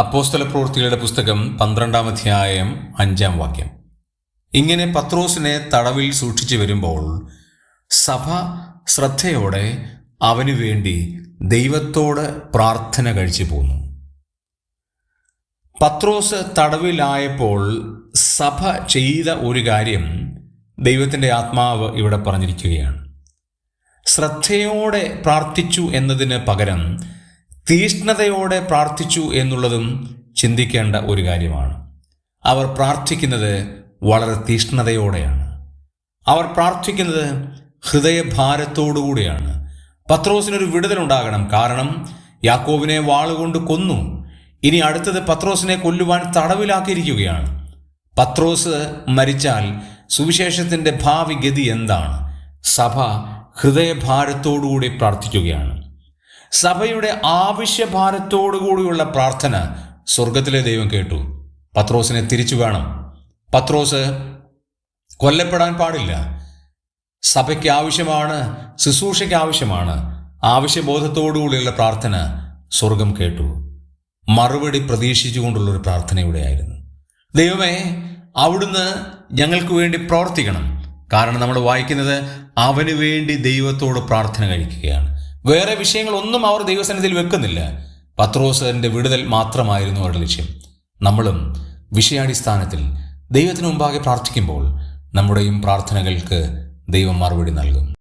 അപ്പോസ്തല പ്രവൃത്തികളുടെ പുസ്തകം പന്ത്രണ്ടാം അധ്യായം അഞ്ചാം വാക്യം. ഇങ്ങനെ പത്രോസിനെ തടവിൽ സൂക്ഷിച്ചു വരുമ്പോൾ സഭ ശ്രദ്ധയോടെ അവനു വേണ്ടി ദൈവത്തോട് പ്രാർത്ഥന കഴിച്ചു പോന്നു. പത്രോസ് തടവിലായപ്പോൾ സഭ ചെയ്ത ഒരു കാര്യം ദൈവത്തിന്റെ ആത്മാവ് ഇവിടെ പറഞ്ഞിരിക്കുകയാണ്. ശ്രദ്ധയോടെ പ്രാർത്ഥിച്ചു എന്നതിന് പകരം തീഷ്ണതയോടെ പ്രാർത്ഥിച്ചു എന്നുള്ളതും ചിന്തിക്കേണ്ട ഒരു കാര്യമാണ്. അവർ പ്രാർത്ഥിക്കുന്നത് വളരെ തീഷ്ണതയോടെയാണ്. അവർ പ്രാർത്ഥിക്കുന്നത് ഹൃദയഭാരത്തോടുകൂടിയാണ്. പത്രോസിനൊരു വിടുതലുണ്ടാകണം. കാരണം യാക്കോബിനെ വാളുകൊണ്ട് കൊന്നു. ഇനി അടുത്തത് പത്രോസിനെ കൊല്ലുവാൻ തടവിലാക്കിയിരിക്കുകയാണ്. പത്രോസ് മരിച്ചാൽ സുവിശേഷത്തിന്റെ ഭാവി ഗതി എന്താണ്? സഭ ഹൃദയഭാരത്തോടുകൂടി പ്രാർത്ഥിക്കുകയാണ്. സഭയുടെ ആവശ്യഭാരത്തോടുകൂടിയുള്ള പ്രാർത്ഥന സ്വർഗത്തിലെ ദൈവം കേട്ടു. പത്രോസിനെ തിരിച്ചു വേണം പത്രോസ് കൊല്ലപ്പെടാൻ പാടില്ല. സഭയ്ക്ക് ആവശ്യമാണ് ശുശ്രൂഷയ്ക്ക് ആവശ്യമാണ്. ആവശ്യബോധത്തോടുകൂടിയുള്ള പ്രാർത്ഥന സ്വർഗം കേട്ടു. മറുപടി പ്രതീക്ഷിച്ചുകൊണ്ടുള്ളൊരു പ്രാർത്ഥനയുടെയായിരുന്നു ദൈവമേ അവിടുന്ന് ഞങ്ങൾക്ക് വേണ്ടി പ്രവർത്തിക്കണം. കാരണം നമ്മൾ വായിക്കുന്നത് അവന് വേണ്ടി ദൈവത്തോട് പ്രാർത്ഥന കഴിക്കുകയാണ്. വേറെ വിഷയങ്ങളൊന്നും അവർ ദൈവസന്നിധിയിൽ വെക്കുന്നില്ല. പത്രോസന്റെ വിടുതൽ മാത്രമായിരുന്നു അവരുടെ ലക്ഷ്യം. നമ്മളും വിഷയാടിസ്ഥാനത്തിൽ ദൈവത്തിന് മുമ്പാകെ പ്രാർത്ഥിക്കുമ്പോൾ നമ്മുടെയും പ്രാർത്ഥനകൾക്ക് ദൈവം മറുപടി നൽകും.